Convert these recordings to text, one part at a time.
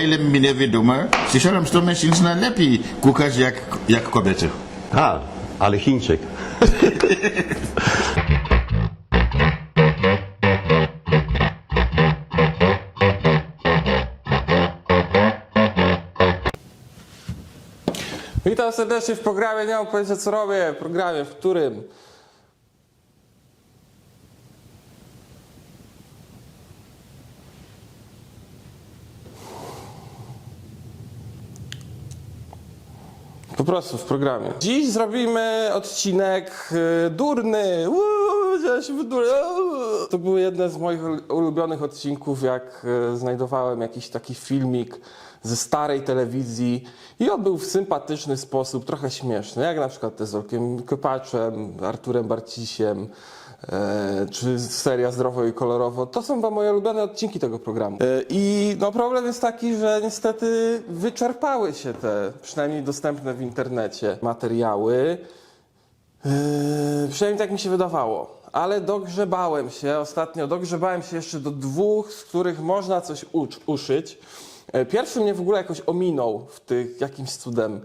ile mi nie wiadomo, słyszałem, że to mężczyzna lepiej kukać jak, jak kobiety. A, ale Chińczyk. Witam serdecznie w programie Nie mam pojęcia co robię. Programie, w którym Po prostu w programie. Dziś zrobimy odcinek y, durny. To były jedne z moich ul- ulubionych odcinków, jak y, znajdowałem jakiś taki filmik ze starej telewizji i on był w sympatyczny sposób, trochę śmieszny, jak na przykład te z Olkiem Kopaczem, Arturem Barcisiem, czy seria Zdrowo i Kolorowo. To są moje ulubione odcinki tego programu. E, I no problem jest taki, że niestety wyczerpały się te, przynajmniej dostępne w internecie, materiały. Yy, przynajmniej tak mi się wydawało. Ale dogrzebałem się ostatnio, dogrzebałem się jeszcze do dwóch, z których można coś ucz, uszyć. E, Pierwszy mnie w ogóle jakoś ominął w tych jakimś cudem e,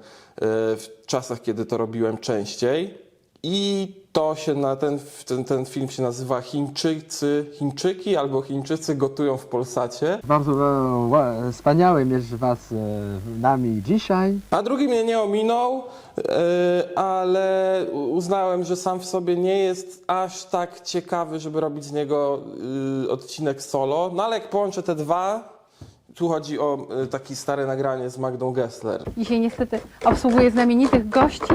w czasach, kiedy to robiłem częściej. I to się na ten, ten, ten film się nazywa Chińczycy, Chińczyki albo Chińczycy gotują w Polsacie. Bardzo e, ła- Was e, nami dzisiaj. A drugi mnie nie ominął, yy, ale uznałem, że sam w sobie nie jest aż tak ciekawy, żeby robić z niego yy, odcinek solo. No ale jak połączę te dwa, tu chodzi o yy, takie stare nagranie z Magdą Gessler. Dzisiaj niestety obsługuje znamienitych gości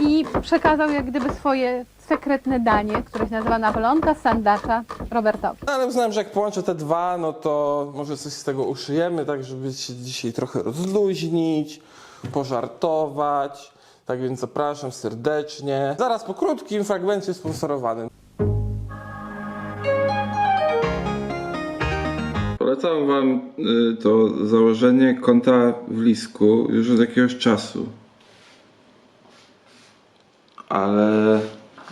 i przekazał jak gdyby swoje sekretne danie, które się nazywa Napoleonka Sandacza Robertowi. No, ale uznałem, że jak połączę te dwa, no to może coś z tego uszyjemy, tak żeby się dzisiaj trochę rozluźnić, pożartować. Tak więc zapraszam serdecznie. Zaraz po krótkim fragmencie sponsorowanym. Polecam Wam y, to założenie konta w Lisku już od jakiegoś czasu. Ale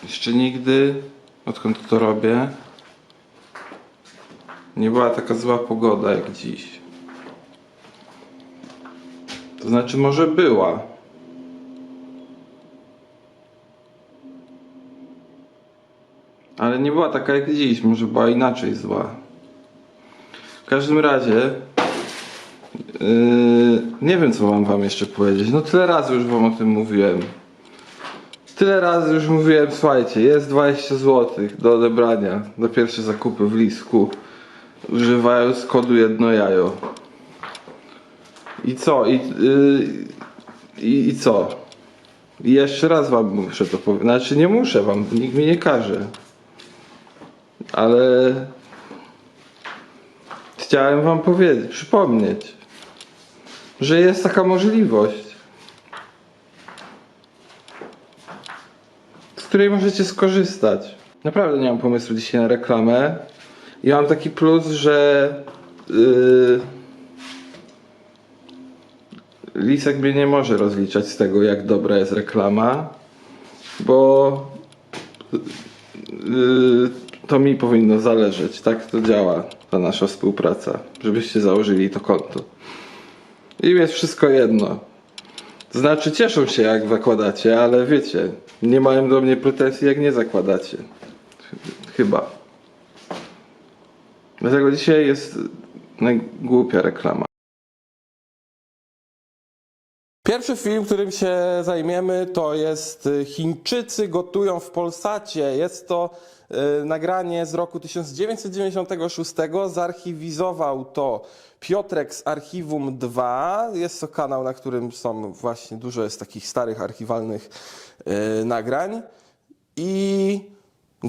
jeszcze nigdy, odkąd to robię, nie była taka zła pogoda jak dziś. To znaczy, może była. Ale nie była taka jak dziś, może była inaczej zła. Każdym razie yy, nie wiem co mam wam jeszcze powiedzieć. No tyle razy już wam o tym mówiłem. Tyle razy już mówiłem, słuchajcie, jest 20 zł do odebrania na pierwsze zakupy w Lisku. Używając kodu jedno jajo. I co? I, yy, i, i co? I jeszcze raz wam muszę to powiedzieć. Znaczy nie muszę wam, nikt mi nie każe. Ale Chciałem wam powiedzieć, przypomnieć, że jest taka możliwość, z której możecie skorzystać. Naprawdę nie mam pomysłu dzisiaj na reklamę. I mam taki plus, że yy, Lisek mnie nie może rozliczać z tego, jak dobra jest reklama, bo yy, to mi powinno zależeć. Tak to działa ta nasza współpraca, żebyście założyli to konto. Im jest wszystko jedno. Znaczy cieszą się jak zakładacie, ale wiecie, nie mają do mnie pretensji jak nie zakładacie. Chyba. Dlatego dzisiaj jest najgłupia reklama. Pierwszy film, którym się zajmiemy, to jest y, Chińczycy gotują w Polsacie. Jest to y, nagranie z roku 1996. Zarchiwizował to Piotrek z Archiwum 2. Jest to kanał, na którym są właśnie dużo jest takich starych archiwalnych y, nagrań. I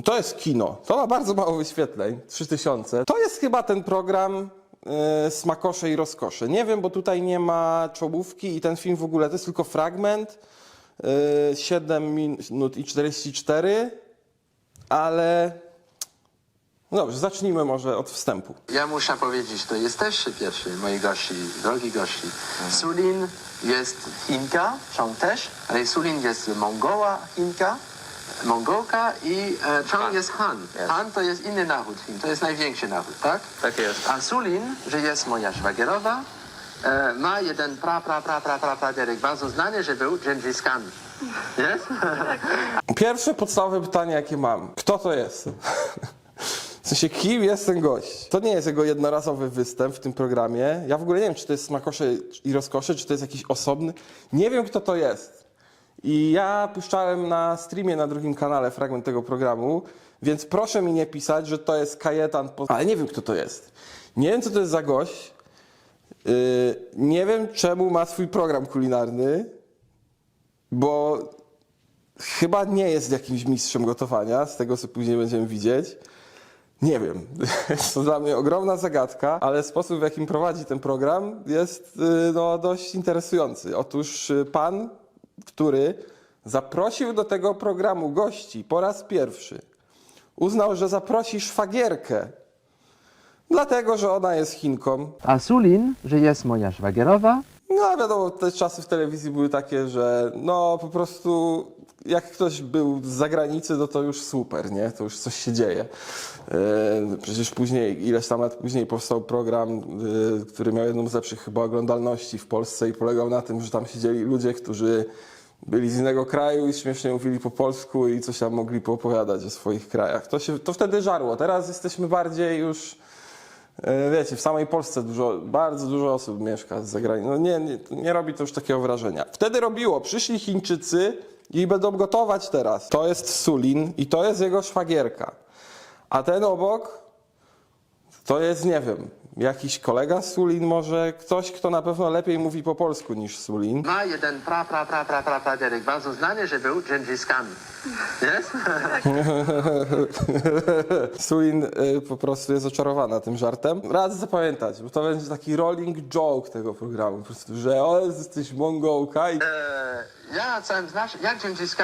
to jest kino. To ma bardzo mało wyświetleń, 3000. To jest chyba ten program Smakosze i Rozkosze. Nie wiem, bo tutaj nie ma czołówki i ten film w ogóle to jest tylko fragment. e, 7 minut i 44, ale no dobrze, zacznijmy może od wstępu. Ja muszę powiedzieć, to jesteście pierwsi, moi gości, drogi gości. Sulin jest Chinka, Chong też, ale Sulin jest Mongoła Chinka, Mongolka i e, Chong jest Han. Han to jest inny naród Chin, to jest największy naród, tak? Tak jest. A Sulin, że jest moja szwagierowa e, ma jeden pra, pra, pra, pra, pra, pradziadek bardzo znany, że był Gengis Khan. Jest? Pierwsze podstawowe pytanie, jakie mam. Kto to jest? W sensie, kim jest ten gość? To nie jest jego jednorazowy występ w tym programie. Ja w ogóle nie wiem, czy to jest Smakosze i Rozkosze, czy to jest jakiś osobny. Nie wiem, kto to jest. I ja puszczałem na streamie na drugim kanale fragment tego programu, więc proszę mi nie pisać, że to jest Kajetan. Po... Ale nie wiem, kto to jest. Nie wiem, co to jest za gość. Yy, nie wiem, czemu ma swój program kulinarny, bo chyba nie jest jakimś mistrzem gotowania, z tego co później będziemy widzieć. Nie wiem. Jest to dla mnie ogromna zagadka, ale sposób, w jakim prowadzi ten program, jest y, no, dość interesujący. Otóż y, pan, który zaprosił do tego programu gości po raz pierwszy, uznał, że zaprosi szwagierkę, dlatego że ona jest Chinką. A Sulin, że jest moja szwagierowa, No wiadomo, te czasy w telewizji były takie, że no po prostu jak ktoś był z zagranicy, no to już super, nie? To już coś się dzieje. Yy, Przecież później, ileś tam lat później powstał program, yy, który miał jedną z lepszych chyba oglądalności w Polsce i polegał na tym, że tam siedzieli ludzie, którzy byli z innego kraju i śmiesznie mówili po polsku i coś tam mogli poopowiadać o swoich krajach. To, się, to wtedy żarło. Teraz jesteśmy bardziej już E, Wiecie, w samej Polsce dużo, bardzo dużo osób mieszka z zagranicy. No nie, nie, nie robi to już takiego wrażenia. Wtedy robiło. Przyszli Chińczycy i będą gotować teraz. To jest Sulin i to jest jego szwagierka. A ten obok to jest, nie wiem, jakiś kolega Sulin może, ktoś, kto na pewno lepiej mówi po polsku niż Sulin. Ma jeden pra, pra, pra, pra, pra, pradziadek bardzo znany, że był Khan. Jest? Sulin y, po prostu jest oczarowana tym żartem. Radzę zapamiętać, bo to będzie taki rolling joke tego programu. Po prostu, że o, jesteś Mongołka i E, ja chciałem znać, jak Gengis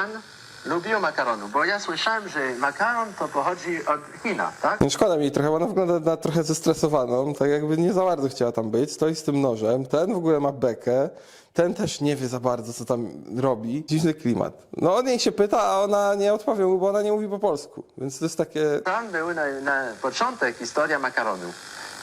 Khan lubił makaronu, bo ja słyszałem, że makaron to pochodzi od China, tak? No Szkoda mi trochę, bo ona wygląda na trochę zestresowaną, tak jakby nie za bardzo chciała tam być, stoi z tym nożem, ten w ogóle ma bekę, ten też nie wie za bardzo, co tam robi. Dziwny klimat. No on jej się pyta, a ona nie odpowie mu, bo ona nie mówi po polsku, więc to jest takie... Tam był na, na początek historia makaronu.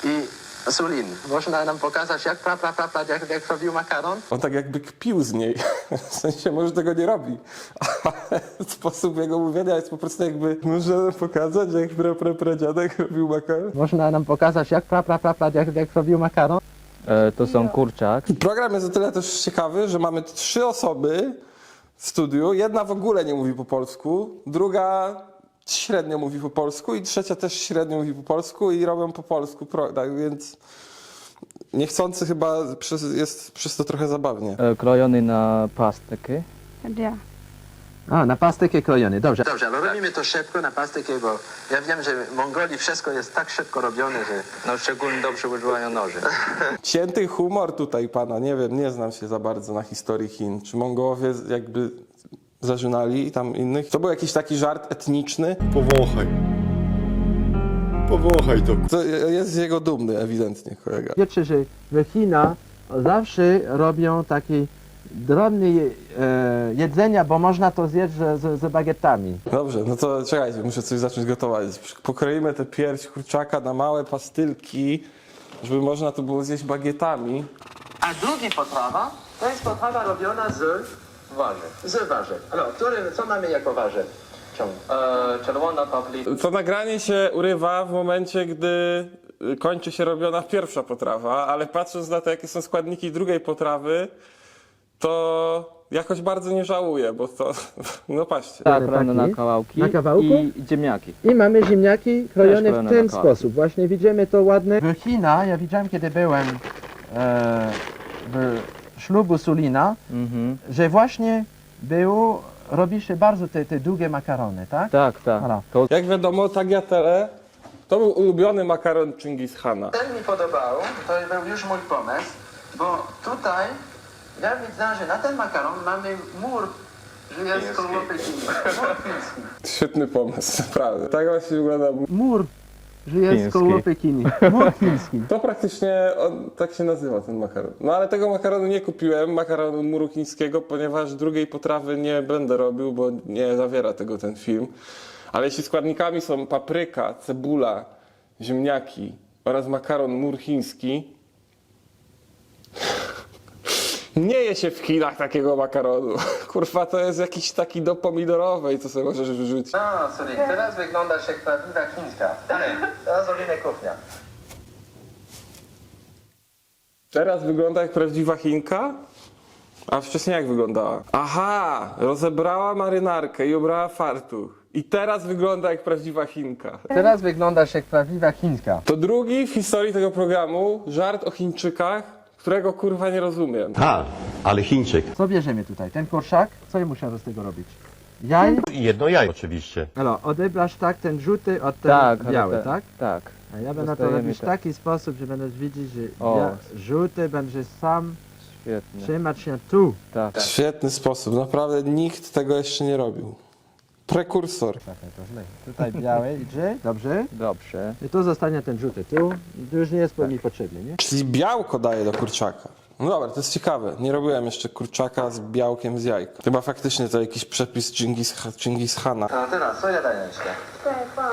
I Sulin, można nam pokazać, jak pra, pra, pra, pra, jak, jak robił makaron? On tak jakby kpił z niej, w sensie może tego nie robi, ale sposób jego mówienia jest po prostu jakby... Można nam pokazać, jak pra, pra, pradziadek robił makaron? można nam pokazać, jak pra, pra, pra, pra, jak, jak robił makaron. E, To są kurczak. Program jest o tyle też ciekawy, że mamy trzy osoby w studiu. Jedna w ogóle nie mówi po polsku, druga średnio mówi po polsku i trzecia też średnio mówi po polsku i robią po polsku, tak więc niechcący chyba przez, jest przez to trochę zabawnie. e, krojony na pastyki. Ja. A, na pastykę krojony, dobrze. Dobrze, ale robimy to szybko na pastykę, bo ja wiem, że w Mongolii wszystko jest tak szybko robione, że... No szczególnie dobrze używają noży. Cięty humor tutaj pana, nie wiem, nie znam się za bardzo na historii Chin. Czy Mongołowie jakby zażynali tam innych? To był jakiś taki żart etniczny? Powąchaj. Powąchaj to. To jest z jego dumny ewidentnie kolega. Wiecie, że w Chinach zawsze robią takie drobne e, jedzenia, bo można to zjeść z, z, z bagietami. Dobrze, no to czekajcie, muszę coś zacząć gotować. Pokroimy tę pierś kurczaka na małe pastylki, żeby można to było zjeść bagietami. A drugi potrawa, to jest potrawa robiona z Warzyw. z warzyw. Ale który, co mamy jako warzyw? Ciąg. E, czerwona paprika. To nagranie się urywa w momencie, gdy kończy się robiona pierwsza potrawa, ale patrząc na to, jakie są składniki drugiej potrawy, to jakoś bardzo nie żałuję, bo to, no patrzcie. Zaprane na taki, kawałki. na kawałku? I ziemniaki. I mamy ziemniaki krojone w krojone ten na kawałki. sposób. Właśnie widzimy to ładne. W Chinach, ja widziałem kiedy byłem e, w ślubu Sulina, Mhm. że właśnie było, robi się bardzo te, te długie makarony, tak? Tak, tak. Ala. To Jak wiadomo, tagliatelle to był ulubiony makaron Chingis Hana. Ten mi podobał, to był już mój pomysł, bo tutaj ja widzę, że na ten makaron mamy mur, że jest koło Pekinu. Mur chiński. Świetny pomysł, naprawdę. Tak właśnie wygląda Mur, że jest Chiński. koło. Mur chiński. To praktycznie on, tak się nazywa ten makaron. No ale tego makaronu nie kupiłem, makaronu muru chińskiego, ponieważ drugiej potrawy nie będę robił, bo nie zawiera tego ten film. Ale jeśli składnikami są papryka, cebula, ziemniaki oraz makaron mur chiński, Nie je się w Chinach takiego makaronu. Kurwa, to jest jakiś taki do pomidorowej, co sobie możesz wyrzucić. A, Sulin, teraz wyglądasz jak prawdziwa chińska. Dalej, teraz robimy kuchnia. Teraz wygląda jak prawdziwa Chinka? A wcześniej jak wyglądała? Aha, rozebrała marynarkę i ubrała fartuch. I teraz wygląda jak prawdziwa Chinka. Teraz wyglądasz jak prawdziwa chińska. To drugi w historii tego programu żart o Chińczykach, którego kurwa nie rozumiem. Tak, ale Chińczyk. Co bierzemy tutaj? Ten kurczak? Co ja musiałem z tego robić? Jaj? I jedno jaj oczywiście. No, odebrasz tak ten żółty od ten Tak, ale biały, te- tak? Tak. A ja będę to Dostajemy robić w tak. taki sposób, że będziesz widzieć, że O. ja, żółty będzie sam Świetnie. trzymać się tu. Tak. Świetny sposób, naprawdę nikt tego jeszcze nie robił. Prekursor. Czekaj, to źle. Tutaj biały idzie, dobrze? Dobrze. I tu zostanie ten żółty tu. I to już nie jest mi potrzebny, nie? Czyli białko daje do kurczaka. No dobra, to jest ciekawe. Nie robiłem jeszcze kurczaka z białkiem z jajka. Chyba faktycznie to jakiś przepis Dżingis, Dżingis Hana. A teraz, co ja daję jeszcze? 再放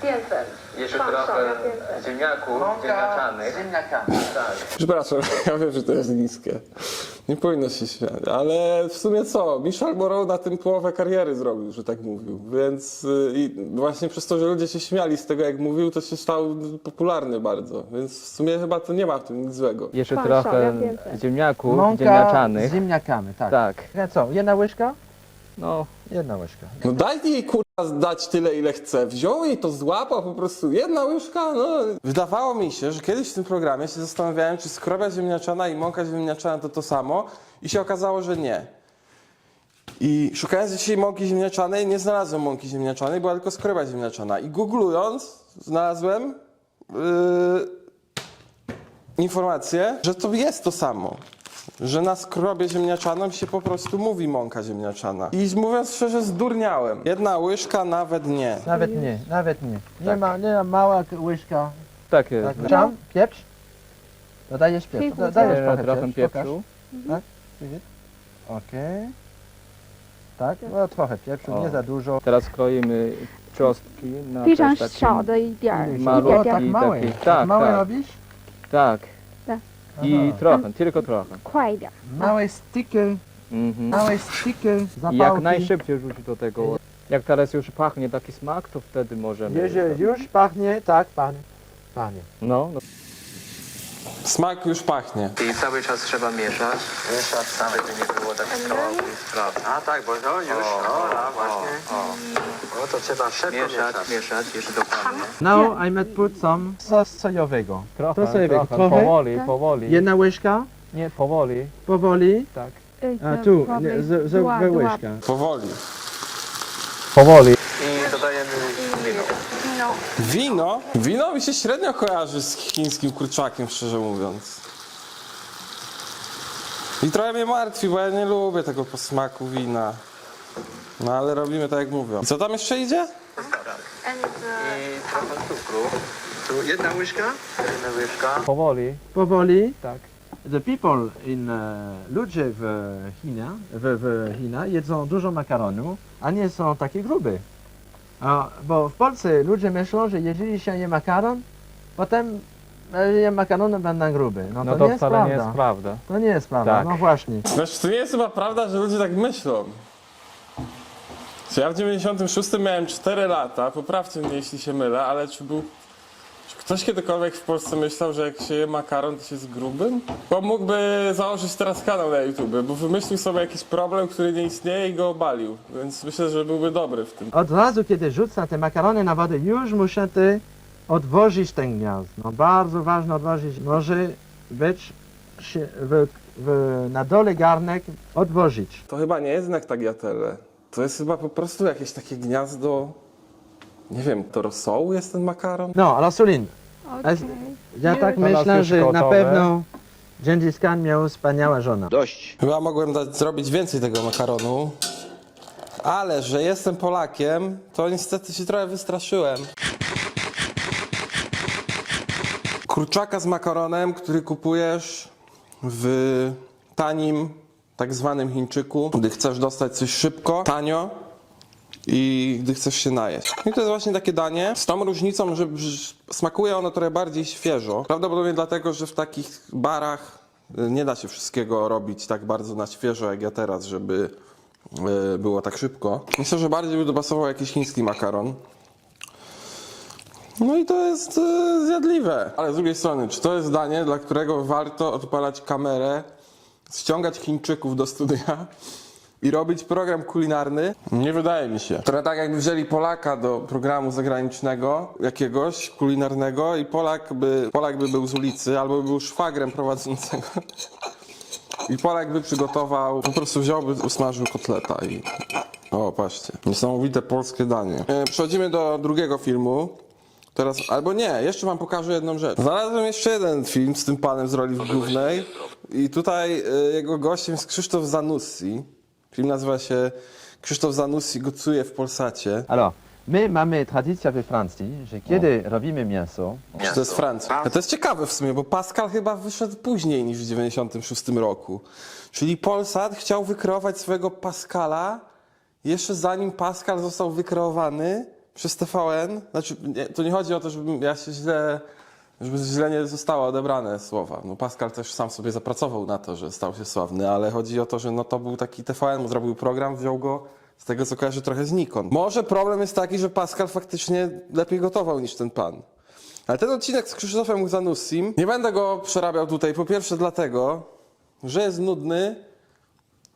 淀粉， jeszcze Pan trochę tak, ziemniaków ziemniaczanych. ziemniakami. Tak. tak. Przepraszam, ja wiem, że to jest niskie. Nie powinno się śmiać, ale w sumie co? Michel Moreau na tym połowę kariery zrobił, że tak mówił. Więc y, i właśnie przez to, że ludzie się śmiali z tego, jak mówił, to się stał popularny bardzo. Więc w sumie chyba to nie ma w tym nic złego. Jeszcze Pan trochę piękne. ziemniaków Mąka ziemniaczanych. z ziemniakami, tak. Tak. Ja co, jedna łyżka? No, Jedna łyżka. No daj jej kurwa dać tyle, ile chce. Wziął jej to złapał po prostu jedna łyżka, no. Wydawało mi się, że kiedyś w tym programie się zastanawiałem, czy skrobia ziemniaczana i mąka ziemniaczana to to samo i się okazało, że nie. I szukając dzisiaj mąki ziemniaczanej, nie znalazłem mąki ziemniaczanej, była tylko skrobia ziemniaczana. I googlując, znalazłem yy, informację, że to jest to samo Że na skrobie ziemniaczaną się po prostu mówi mąka ziemniaczana. I mówiąc szczerze, zdurniałem. Jedna łyżka nawet nie. Nawet nie, nawet nie. Nie Tak. ma, nie ma mała k- łyżka. tak jest. Tak, tam, pieprz? Dodajesz pieprz. Pieprz, Da- Dajesz E, trochę, trochę pieprz, pieprzu. pokaż. Okej. Tak, no trochę pieprzu, O. nie za dużo. Teraz kroimy czosnki na 非常 też taki 小的一点儿， O, 一 malutki 点点 tak małe. taki- Tak tak, małe tak. robisz? Tak. i trochę, tylko trochę. Kwajda. Małe styki, Mhm. małe styki. Jak najszybciej rzuci do tego. Jak teraz już pachnie taki smak, to wtedy możemy. Jeżeli już pachnie, tak, pan, panie. No, no. Smak już pachnie. I cały czas trzeba mieszać, Mieszać tam. żeby nie było i spraw. A tak, bo no już, O, no, właśnie. o. O, to trzeba szybko Mieszać, mieszać. mieszać, jeszcze dokładnie. Now I might put some sos sojowego. Trochę, To sobie trochę, trochę? powoli, Tak. powoli. Jedna łyżka, Nie, powoli, powoli. tak. A tu, nie, z, z, z łyżka. Powoli. Powoli. I dodajemy wino. Wino? Wino mi się średnio kojarzy z chińskim kurczakiem, szczerze mówiąc. I trochę mnie martwi, bo ja nie lubię tego posmaku wina. No ale robimy tak jak mówią. I co tam jeszcze idzie? I trochę cukru. Tu jedna łyżka? Jedna łyżka. Powoli, Powoli. tak. The people in, e, ludzie w Chinach, w, w Chinach jedzą dużo makaronu, a nie są takie gruby. A, bo w Polsce ludzie myślą, że jeżeli się je makaron, potem e, je makaronu będą gruby. No, No to, to nie jest wcale prawda. nie jest prawda. To nie jest prawda, Tak. no właśnie. Znaczy, to nie jest chyba prawda, że ludzie tak myślą. Czy ja w 96 miałem 4 lata, poprawcie mnie jeśli się mylę, ale czy był... Czy ktoś kiedykolwiek w Polsce myślał, że jak się je makaron, to się jest grubym? Bo mógłby założyć teraz kanał na YouTube, bo wymyślił sobie jakiś problem, który nie istnieje i go obalił. Więc myślę, że byłby dobry w tym. Od razu, kiedy rzucę te makarony na wodę, już muszę ty odwozić ten gniazd. No bardzo ważne odwozić. Może być się w, w, na dole garnek odwozić. To chyba nie jest znak tagliatelle. To jest chyba po prostu jakieś takie gniazdo... Nie wiem, to rosołu jest ten makaron? No, ale Sulin, Okej. ja tak myślę, już że na gotowe. pewno Gengis Khan miał wspaniała żona. Dość. Chyba mogłem dać, zrobić więcej tego makaronu, ale że jestem Polakiem, to niestety się trochę wystraszyłem. Kurczaka z makaronem, który kupujesz w tanim, tak zwanym Chińczyku, gdy chcesz dostać coś szybko, tanio i gdy chcesz się najeść. I to jest właśnie takie danie z tą różnicą, że smakuje ono trochę bardziej świeżo. Prawdopodobnie dlatego, że w takich barach Nie da się wszystkiego robić tak bardzo na świeżo jak ja teraz, żeby e, było tak szybko. Myślę, że bardziej by dopasował jakiś chiński makaron. No i to jest e, zjadliwe. Ale z drugiej strony, czy to jest danie, dla którego warto odpalać kamerę, ściągać Chińczyków do studia i robić program kulinarny? Nie wydaje mi się. Trochę tak jakby wzięli Polaka do programu zagranicznego, jakiegoś kulinarnego i Polak by, Polak by był z ulicy albo by był szwagrem prowadzącego. I Polak by przygotował, po prostu wziąłby, usmażył kotleta i... O, patrzcie. Niesamowite polskie danie. E, Przechodzimy do drugiego filmu. Teraz, albo nie, jeszcze wam pokażę jedną rzecz. Znalazłem jeszcze jeden film z tym panem z roli głównej i tutaj y, jego gościem jest Krzysztof Zanussi. Film nazywa się Krzysztof Zanussi gotuje w Polsacie. Alors, my mamy tradycję we Francji, że kiedy robimy mięso, Czy to jest Francja? A to jest ciekawe w sumie, bo Pascal chyba wyszedł później niż w 96 roku. Czyli Polsat chciał wykreować swojego Pascala jeszcze zanim Pascal został wykreowany przez TVN. Znaczy, nie, to nie chodzi o to, żebym ja się źle, żeby źle nie zostało odebrane słowa. No Pascal też sam sobie zapracował na to, że stał się sławny, ale chodzi o to, że no to był taki TVN, zrobił program, wziął go z tego co kojarzy trochę znikąd. Może problem jest taki, że Pascal faktycznie lepiej gotował niż ten pan. Ale ten odcinek z Krzysztofem Zanussim, nie będę go przerabiał tutaj, po pierwsze dlatego, że jest nudny,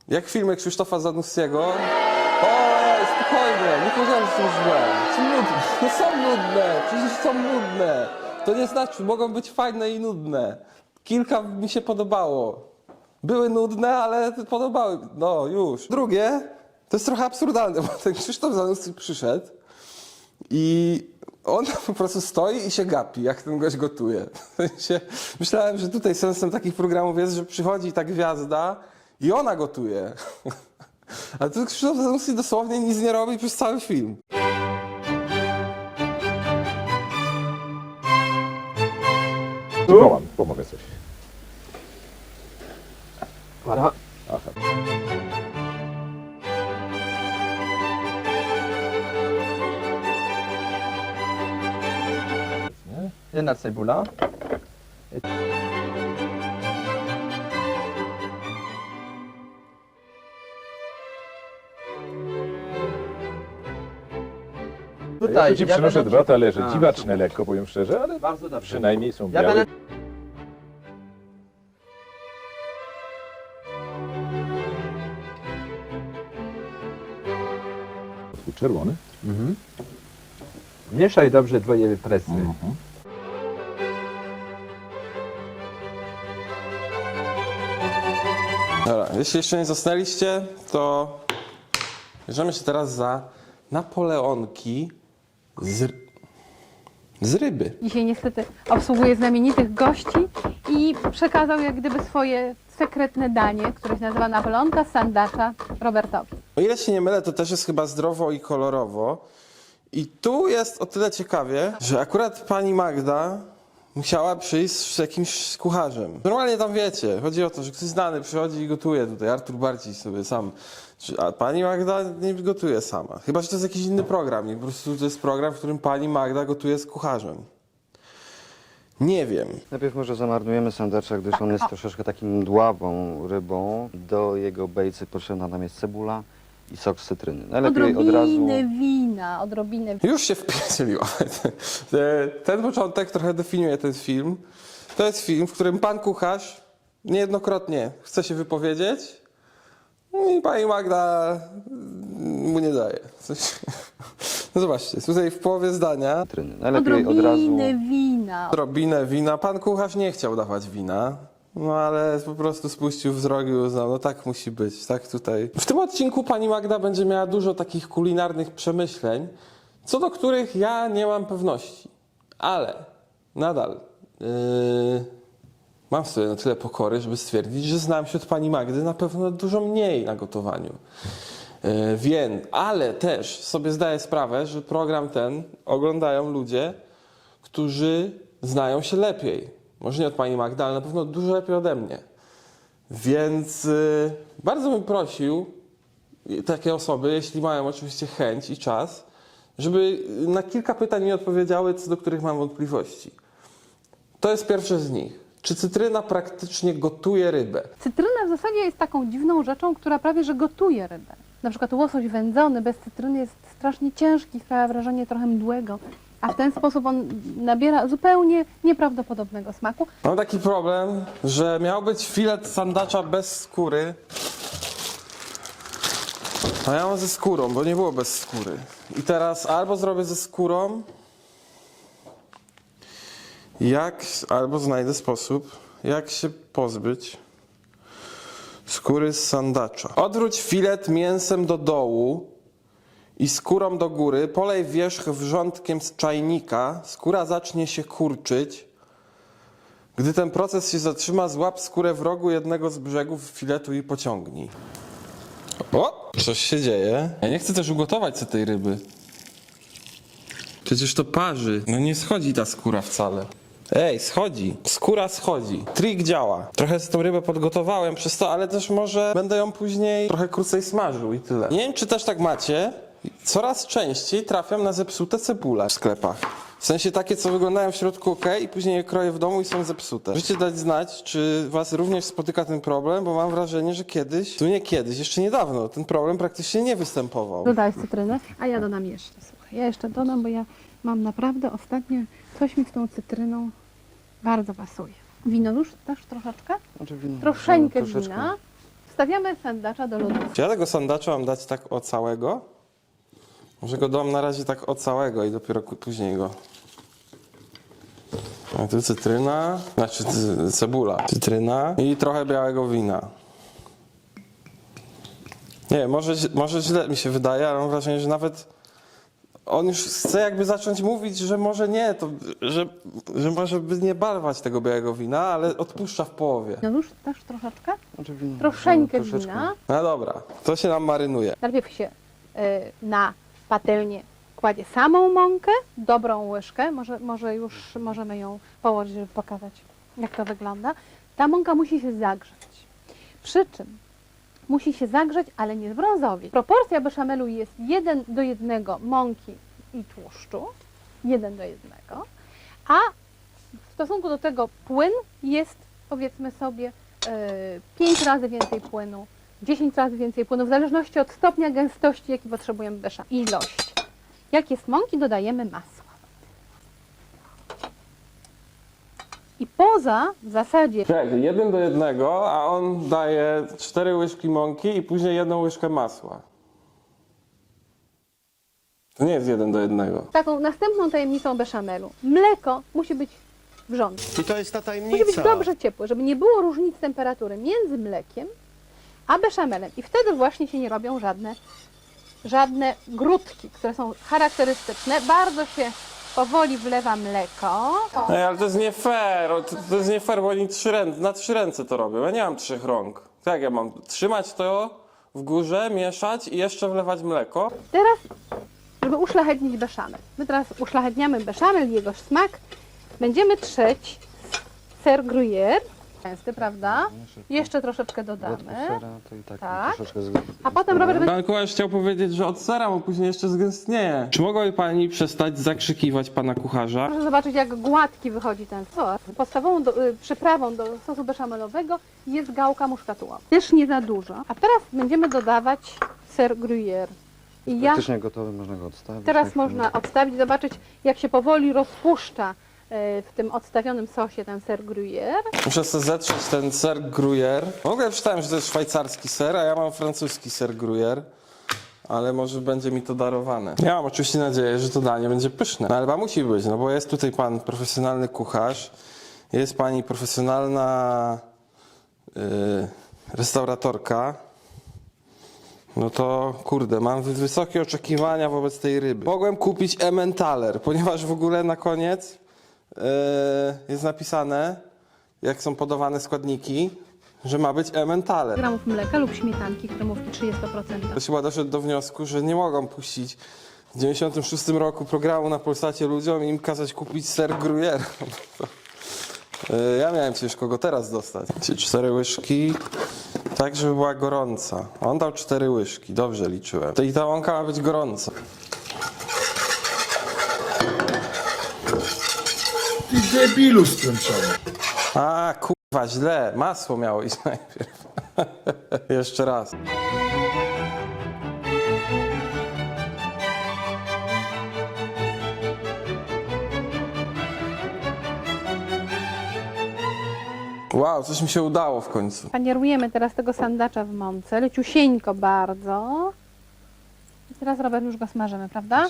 jak filmy Krzysztofa Zanussiego. O, spokojnie, nie powiedziałem, że są złe. Są nudne, są nudne, przecież są nudne. To nie znaczy, mogą być fajne i nudne. Kilka mi się podobało. Były nudne, ale podobały. No, już. Drugie, to jest trochę absurdalne, bo ten Krzysztof Zanussi przyszedł i on po prostu stoi i się gapi, jak ten gość gotuje. Myślałem, że tutaj sensem takich programów jest, że przychodzi ta gwiazda i ona gotuje. A tu Krzysztof Zanussi dosłownie nic nie robi przez cały film. Wołam, pomogę coś. voilà. Jedna cebula. Ja Tutaj tu ci ja przynoszę dwa talerze, dziwaczne lekko, powiem szczerze, ale Bardzo dobrze. przynajmniej są Ja białe. będę... Czerwony. Mieszaj dobrze dwoje presy. Dobra, jeśli jeszcze nie zasnęliście, to bierzemy się teraz za Napoleonki z, z ryby. Dzisiaj niestety obsługuje znamienitych gości i przekazał jak gdyby swoje sekretne danie, które się nazywa Napoleonka sandacza Robertowi. O ile się nie mylę, to też jest chyba zdrowo i kolorowo. I tu jest o tyle ciekawie, że akurat pani Magda musiała przyjść z jakimś kucharzem. Normalnie tam wiecie, chodzi o to, że ktoś znany przychodzi i gotuje tutaj. Artur Barciś sobie sam. A pani Magda nie gotuje sama. Chyba, że to jest jakiś inny program. I po prostu to jest program, w którym pani Magda gotuje z kucharzem. Nie wiem. Najpierw może zamarnujemy sandacza, gdyż on jest troszeczkę takim dławą rybą. Do jego bejcy potrzebna nam jest cebula i sok z cytryny. Najlepiej od razu... Odrobinę wina, odrobinę wina. Już się wpierdzieliła. Ten początek trochę definiuje ten film. To jest film, w którym pan kucharz niejednokrotnie chce się wypowiedzieć i pani Magda mu nie daje. Sensie- No zobaczcie, tutaj w połowie zdania cytryny. Najlepiej od razu... Odrobinę wina. odrobinę wina. Pan kucharz nie chciał dawać wina. No ale po prostu spuścił wzrok i uznał, no tak musi być, tak tutaj. W tym odcinku pani Magda będzie miała dużo takich kulinarnych przemyśleń, co do których ja nie mam pewności. Ale nadal yy, mam w sobie na tyle pokory, żeby stwierdzić, że znam się od pani Magdy na pewno dużo mniej na gotowaniu. Yy, Wiem, ale też sobie zdaję sprawę, że program ten oglądają ludzie, którzy znają się lepiej. Może nie od pani Magda, ale na pewno dużo lepiej ode mnie. Więc y, bardzo bym prosił takie osoby, jeśli mają oczywiście chęć i czas, żeby na kilka pytań mi odpowiedziały, co do których mam wątpliwości. To jest pierwsze z nich. czy cytryna praktycznie gotuje rybę? Cytryna w zasadzie jest taką dziwną rzeczą, która prawie że gotuje rybę. Na przykład łosoś wędzony bez cytryny jest strasznie ciężki, sprawia wrażenie trochę mdłego, a w ten sposób on nabiera zupełnie nieprawdopodobnego smaku. Mam taki problem, że miał być filet sandacza bez skóry, a ja mam ze skórą, bo nie było bez skóry. I teraz albo zrobię ze skórą, jak, albo znajdę sposób, jak się pozbyć skóry z sandacza. Odwróć filet mięsem do dołu i skórą do góry, polej wierzch wrzątkiem z czajnika, skóra zacznie się kurczyć. Gdy ten proces się zatrzyma, złap skórę w rogu jednego z brzegów filetu i pociągnij. O! Coś się dzieje. Ja nie chcę też ugotować sobie tej ryby. Przecież to parzy. No nie schodzi ta skóra wcale. Ej, schodzi. Skóra schodzi. Trik działa. Trochę z tą rybę podgotowałem przez to, ale też może będę ją później trochę krócej smażył i tyle. Nie wiem, czy też tak macie. Coraz częściej trafiam na zepsute cebule w sklepach. W sensie takie, co wyglądają w środku ok i później je kroję w domu i są zepsute. Możecie dać znać, czy was również spotyka ten problem, bo mam wrażenie, że kiedyś, tu nie kiedyś, jeszcze niedawno, ten problem praktycznie nie występował. Dodałeś cytrynę, a ja dodam jeszcze. Słuchaj, ja jeszcze dodam, bo ja mam naprawdę ostatnio coś mi z tą cytryną bardzo pasuje. Wino już też troszeczkę? Znaczy wino, Troszeczkę troszeczkę. wina. Wstawiamy sandacza do lodówki. Czy ja tego sandacza mam dać tak o całego? Może go dam na razie tak o całego i dopiero później go. A tu cytryna, znaczy cebula, cytryna i trochę białego wina. Nie, może, może źle mi się wydaje, ale mam wrażenie, że nawet on już chce jakby zacząć mówić, że może nie, to, że, że może by nie barwać tego białego wina, ale odpuszcza w połowie. No już też troszeczkę? Znaczy wino, Troszeczkę troszeczkę. wina. No dobra, to się nam marynuje. Najpierw się y, na patelnię kładzie samą mąkę, dobrą łyżkę, może, może już możemy ją położyć, żeby pokazać, jak to wygląda. Ta mąka musi się zagrzeć. Przy czym musi się zagrzeć, ale nie brązowi. Proporcja beszamelu jest 1 do 1 mąki i tłuszczu, 1 do 1, a w stosunku do tego płyn jest powiedzmy sobie 5 razy więcej płynu, 10 razy więcej płynu, w zależności od stopnia gęstości, jaki potrzebujemy besza. Ilość. Jak jest mąki, dodajemy masła. I poza w zasadzie Czekaj, jeden do jednego, a on daje cztery łyżki mąki i później jedną łyżkę masła. To nie jest jeden do jednego. taką następną tajemnicą beszamelu. Mleko musi być wrzątkie. I to jest ta Musi tajemnica. być dobrze ciepłe, żeby nie było różnic temperatury między mlekiem a beszamelem. I wtedy właśnie się nie robią żadne, żadne grudki, które są charakterystyczne. Bardzo się powoli wlewa mleko. Ej, ale to jest nie fair, to, to jest nie fair, bo oni trzy ręce, na trzy ręce to robią. Ja nie mam trzech rąk. To jak ja mam trzymać to w górze, mieszać i jeszcze wlewać mleko? Teraz, żeby uszlachetnić beszamel. My teraz uszlachetniamy beszamel i jego smak. Będziemy trzeć ser gruyère. Gęsty, prawda? Jeszcze troszeczkę dodamy. Sera to i tak, Tak. A potem Robert będzie Pan Kucharz chciał powiedzieć, że od sera, bo później jeszcze zgęstnieje. Czy mogłaby pani przestać zakrzykiwać pana kucharza? Proszę zobaczyć, jak gładki wychodzi ten sos. Podstawową do, y, przyprawą do sosu beszamelowego jest gałka muszkatułowa. Też nie za dużo. A teraz będziemy dodawać ser gruyère. I ja Praktycznie gotowy, można go odstawić. teraz można odstawić, zobaczyć, jak się powoli rozpuszcza w tym odstawionym sosie ten ser gruyère. Muszę sobie zetrzeć ten ser gruyère. W ogóle czytałem, że to jest szwajcarski ser, a ja mam francuski ser gruyère. Ale może będzie mi to darowane. Ja mam oczywiście nadzieję, że to danie będzie pyszne. No ale chyba musi być, no bo jest tutaj pan profesjonalny kucharz, jest pani profesjonalna yy, restauratorka. No to kurde, mam wy- wysokie oczekiwania wobec tej ryby. Mogłem kupić Emmentaler, ponieważ w ogóle na koniec jest napisane, jak są podawane składniki, że ma być Emmentaler. gramów mleka lub śmietanki kremówki 30%. Ktoś chyba doszedł do wniosku, że nie mogą puścić w 96 roku programu na Polsacie ludziom i im kazać kupić ser gruyère. Yy, Ja miałem ciężko go teraz dostać. Cztery łyżki, tak żeby była gorąca. On dał cztery łyżki, dobrze liczyłem. To I ta łąka ma być gorąca. Ty debilu skończony. A, kurwa, źle. Masło miało iść najpierw. Jeszcze raz. Wow, coś mi się udało w końcu. Panierujemy teraz tego sandacza w mące, leciusieńko bardzo. I teraz, Robert, już go smażymy, prawda?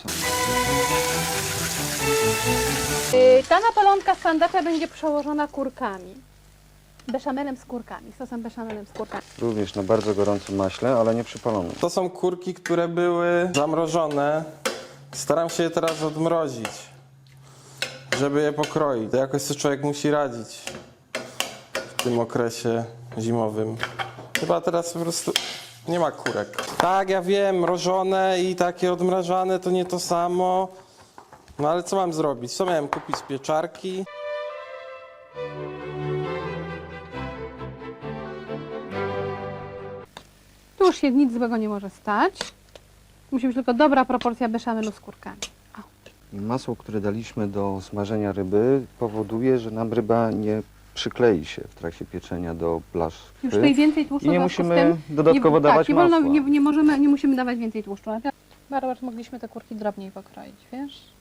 Yy, Ta napalonka z sandacza będzie przełożona kurkami. Beszamelem z kurkami, sosem beszamelem z kurkami. Również na bardzo gorącym maśle, ale nie przypalonym. To są kurki, które były zamrożone. Staram się je teraz odmrozić, żeby je pokroić. To jakoś sobie człowiek musi radzić w tym okresie zimowym. Chyba teraz po prostu nie ma kurek. Tak, ja wiem, mrożone i takie odmrażane to nie to samo. No ale co mam zrobić? Co miałem kupić? Pieczarki? Tu już się nic złego nie może stać. Musi być tylko dobra proporcja beszamelu z kurkami. Masło, które daliśmy do smażenia ryby powoduje, że nam ryba nie przyklei się w trakcie pieczenia do blaszki. Już tej więcej tłuszczu I nie w związku z musimy tym, dodatkowo nie, dawać tak, nie, wolno, masła. nie, nie, możemy, nie musimy dawać więcej tłuszczu. Ale Barbara, mogliśmy te kurki drobniej pokroić, wiesz?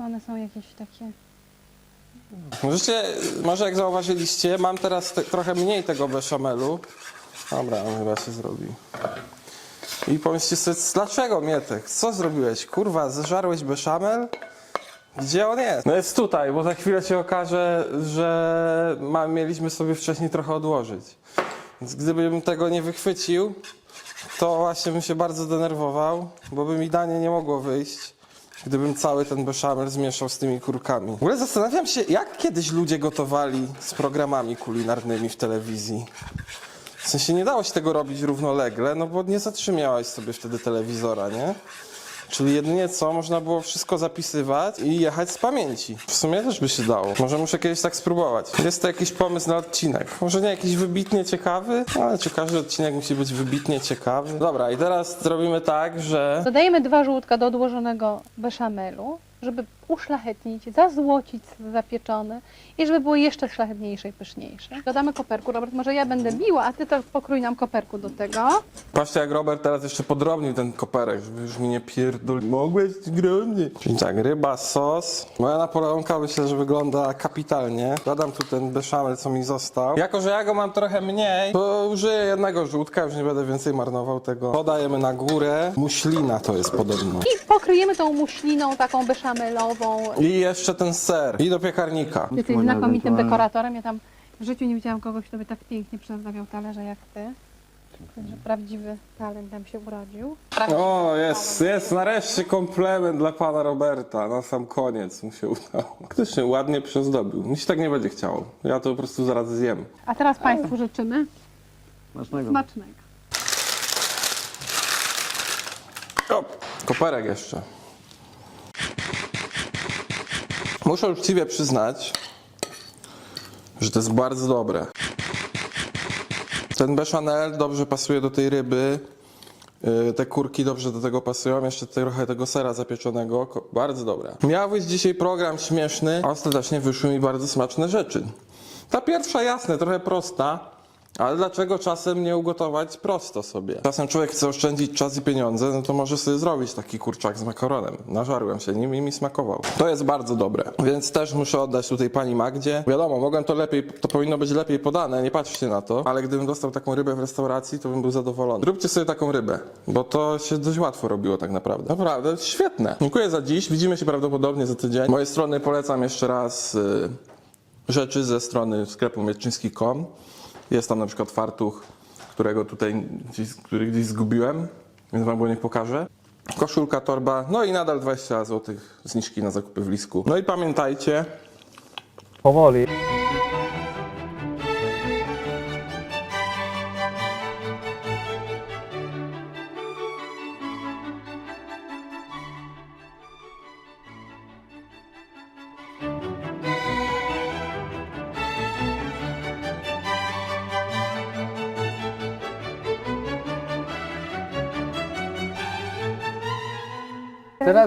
Bo One są jakieś takie... Możecie, może jak zauważyliście, mam teraz te, trochę mniej tego beszamelu. Dobra, on chyba się zrobił. I pomyślcie sobie, dlaczego Mietek? Co zrobiłeś? Kurwa, zeżarłeś beszamel? Gdzie on jest? No jest tutaj, bo za chwilę się okaże, że ma, mieliśmy sobie wcześniej trochę odłożyć. Więc gdybym tego nie wychwycił, to właśnie bym się bardzo denerwował, bo by mi danie nie mogło wyjść, gdybym cały ten beszamel zmieszał z tymi kurkami. W ogóle zastanawiam się, jak kiedyś ludzie gotowali z programami kulinarnymi w telewizji. W sensie nie dało się tego robić równolegle, no bo nie zatrzymałeś sobie wtedy telewizora, nie? Czyli jedynie co, można było wszystko zapisywać i jechać z pamięci. W sumie też by się dało. Może muszę kiedyś tak spróbować. Jest to jakiś pomysł na odcinek. Może nie jakiś wybitnie ciekawy, ale czy każdy odcinek musi być wybitnie ciekawy? Dobra, i teraz zrobimy tak, że... Dodajemy dwa żółtka do odłożonego beszamelu, żeby uszlachetnić, zazłocić zapieczony i żeby było jeszcze szlachetniejsze i pyszniejsze. Dodamy koperku. Robert, może ja będę biła, a ty to pokrój nam koperku do tego. Patrzcie jak Robert teraz jeszcze podrobnił ten koperek, żeby już mi nie pierdol... Mogłeś gromnie. Czyli tak, ryba, sos. Moja napoleonka myślę, że wygląda kapitalnie. Dodam tu ten beszamel, co mi został. Jako, że ja go mam trochę mniej, to użyję jednego żółtka, już nie będę więcej marnował tego. Podajemy na górę. Muślina to jest podobno. I pokryjemy tą muśliną taką I jeszcze ten ser. I do piekarnika. Jesteś znakomitym dekoratorem. Ja tam w życiu nie widziałam kogoś, kto by tak pięknie przedstawiał talerze jak ty. Także prawdziwy talent nam się urodził. O, jest, jest nareszcie komplement dla pana Roberta. Na sam koniec mu się udało. Faktycznie ładnie przyozdobił. Mi się tak nie będzie chciało. Ja to po prostu zaraz zjem. A teraz Państwu życzymy Smacznego. smacznego. O, koperek jeszcze. Muszę uczciwie przyznać, że to jest bardzo dobre. Ten bechamel dobrze pasuje do tej ryby. Yy, Te kurki dobrze do tego pasują. Jeszcze trochę tego sera zapieczonego. Bardzo dobre. Miał być dzisiaj program śmieszny, a ostatecznie wyszły mi bardzo smaczne rzeczy. Ta pierwsza jasne, trochę prosta, ale dlaczego czasem nie ugotować prosto sobie? Czasem człowiek chce oszczędzić czas i pieniądze, no to może sobie zrobić taki kurczak z makaronem. Nażarłem się nim i mi smakował. To jest bardzo dobre, więc też muszę oddać tutaj pani Magdzie. Wiadomo, mogłem to lepiej, to powinno być lepiej podane, nie patrzcie na to, ale gdybym dostał taką rybę w restauracji, to bym był zadowolony. Róbcie sobie taką rybę, bo to się dość łatwo robiło tak naprawdę. Naprawdę, świetne. Dziękuję za dziś, widzimy się prawdopodobnie za tydzień. Z mojej strony polecam jeszcze raz... Yy, rzeczy ze strony sklepu mieczyński.com. Jest tam na przykład fartuch, którego tutaj gdzieś, który gdzieś zgubiłem, więc wam go nie pokażę. Koszulka, torba, no i nadal 20 zł zniżki na zakupy w Lisku. No i pamiętajcie, Powoli.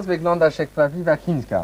Wyglądasz jak prawdziwa chińska.